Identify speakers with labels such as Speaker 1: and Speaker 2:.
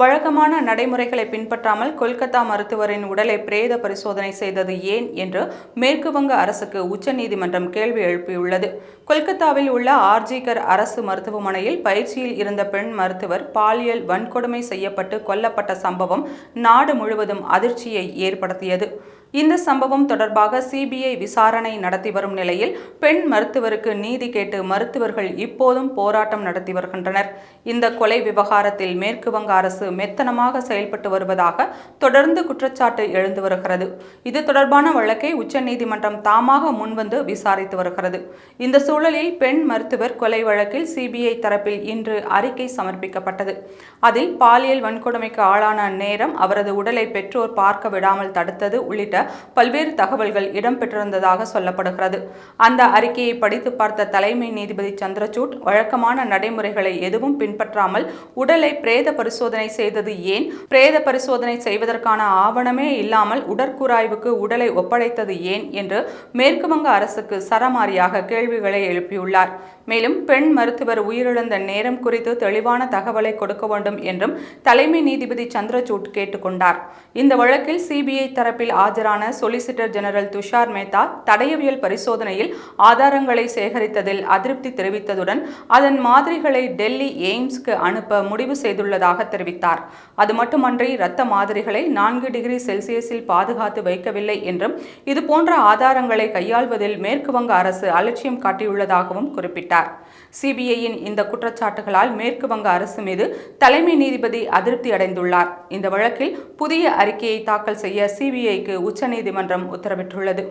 Speaker 1: வழக்கமான நடைமுறைகளை பின்பற்றாமல் கொல்கத்தா மருத்துவரின் உடலை பிரேத பரிசோதனை செய்தது ஏன் என்று மேற்கு வங்க அரசுக்கு உச்சநீதிமன்றம் கேள்வி எழுப்பியுள்ளது. கொல்கத்தாவில் உள்ள ஆர்ஜிகர் அரசு மருத்துவமனையில் பயிற்சியில் இருந்த பெண் மருத்துவர் பாலியல் வன்கொடுமை செய்யப்பட்டு கொல்லப்பட்ட சம்பவம் நாடு முழுவதும் அதிர்ச்சியை ஏற்படுத்தியது. இந்த சம்பவம் தொடர்பாக சிபிஐ விசாரணை நடத்தி வரும் நிலையில் பெண் மருத்துவருக்கு நீதி கேட்டு மருத்துவர்கள் இப்போதும் போராட்டம் நடத்தி வருகின்றனர். இந்த கொலை விவகாரத்தில் மேற்கு வங்க அரசு மெத்தனமாக செயல்பட்டு வருவதாக தொடர்ந்து குற்றச்சாட்டு எழுந்து வருகிறது. இது தொடர்பான வழக்கை உச்சநீதிமன்றம் தாமாக முன்வந்து விசாரித்து வருகிறது. இந்த சூழலில் பெண் மருத்துவர் கொலை வழக்கில் சிபிஐ தரப்பில் இன்று அறிக்கை சமர்ப்பிக்கப்பட்டது. அதில் பாலியல் வன்கொடுமைக்கு ஆளான நேரம் அவரது உடலை பெற்றோர் பார்க்க விடாமல் தடுத்தது உள்ளிட்ட பல்வேறு தகவல்கள் இடம்பெற்றிருந்ததாக சொல்லப்படுகிறது. அந்த அறிக்கையை படித்து பார்த்த தலைமை நீதிபதி சந்திரசூட் வழக்கமான நடைமுறைகளை எதுவும் பின்பற்றாமல் உடலை பிரேத பரிசோதனை செய்தது ஏன்? பிரேத பரிசோதனை செய்வதற்கான ஆவணமே இல்லாமல் உடற்கூராய்வுக்கு உடலை ஒப்படைத்தது ஏன்? என்று மேற்கு வங்க அரசுக்கு சரமாரியாக கேள்விகளை எழுப்பியுள்ளார். மேலும் பெண் மருத்துவர் உயிரிழந்த நேரம் குறித்து தெளிவான தகவலை கொடுக்க வேண்டும் என்றும் தலைமை நீதிபதி சந்திரசூட் கேட்டுக்கொண்டார். இந்த வழக்கில் சிபிஐ தரப்பில் ஆஜரான சொலிசிட்டர் ஜெனரல் துஷார் மேத்தா தடயவியல் பரிசோதனையில் ஆதாரங்களை சேகரித்ததில் அதிருப்தி தெரிவித்ததுடன் அதன் மாதிரிகளை டெல்லி எய்ம்ஸ்க்கு அனுப்ப முடிவு செய்துள்ளதாக தெரிவித்தார். அது மட்டுமன்றி இரத்த மாதிரிகளை நான்கு டிகிரி செல்சியஸில் பாதுகாத்து வைக்கவில்லை என்றும் இதுபோன்ற ஆதாரங்களை கையாள்வதில் மேற்கு வங்க அரசு அலட்சியம் காட்டியுள்ளதாகவும் குறிப்பிட்டார். சிபிஐயின் இந்த குற்றச்சாட்டுகளால் மேற்கு வங்க அரசு மீது தலைமை நீதிபதி அதிருப்தி அடைந்துள்ளார். இந்த வழக்கில் புதிய அறிக்கையை தாக்கல் செய்ய சிபிஐக்கு உச்சநீதிமன்றம் உத்தரவிட்டுள்ளது.